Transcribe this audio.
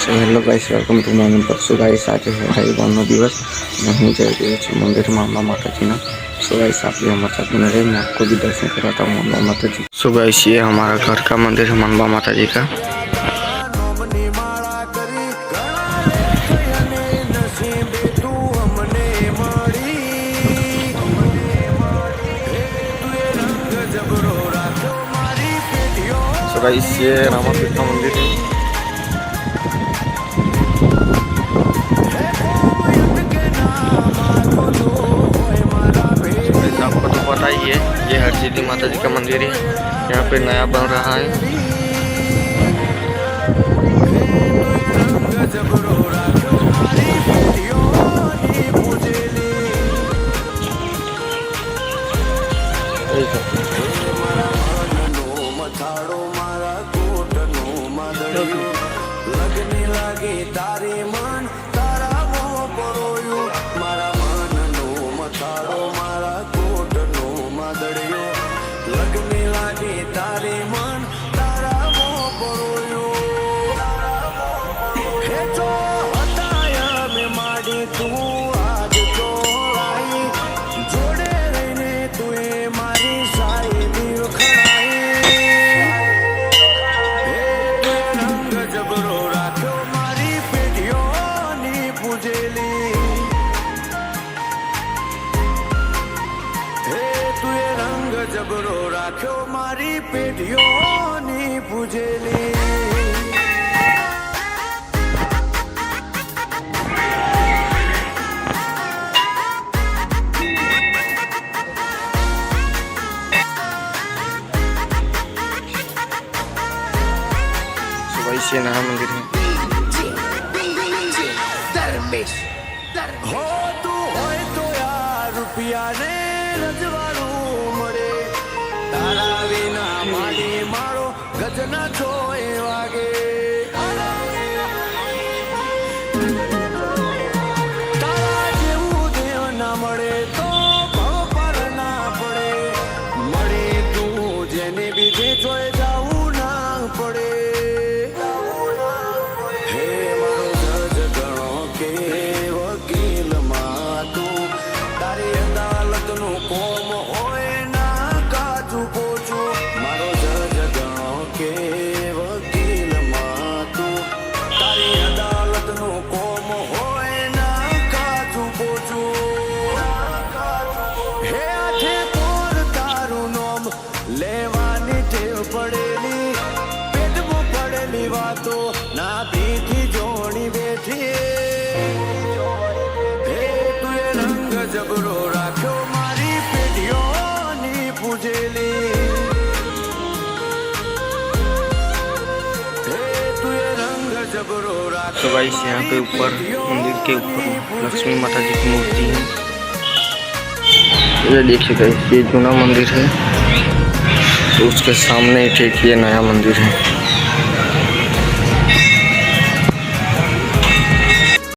Hello guys welcome to Mohan पर so guys आज है भाई बनो दिवस। वहीं जय दिवस मंदिर में अम्बा माता जी ना। सो गाइस आप भी हमारे साथ मिले मैं आपको भी दर्शन कराता हूँ मामा माता जी। सो गाइस ये हमारा घर का मंदिर है मामा माता जी का। सो गाइस ये रामा पीठ मंदिर है। પેટીઓની પૂજેલી મનનો મથાળો મારા કોટનો માદળિયો લગની લાગે તારી મન જબરો રાખ્યો મારી પેઢીઓની પૂજેલી વૈશ્યના મંદિર ધર્મેશ કર. હો, તું હોય તો આ રૂપિયા ને રજવાડું મળે. તારા વિના માડી મારો ગજના છો ના પીઠી જોણી બેઠી હે તુએ રંગ જબરો રાખ્યો મારી પેઢીઓની પૂજેલી હે તુએ રંગ જબરો રાખ્યો तो गाइस यहाँ पे ऊपर मंदिर के ऊपर लक्ष्मी माता जी की मूर्ति है ये देखिए गाइस ये जूना मंदिर है तो उसके सामने एक एक ये नया मंदिर है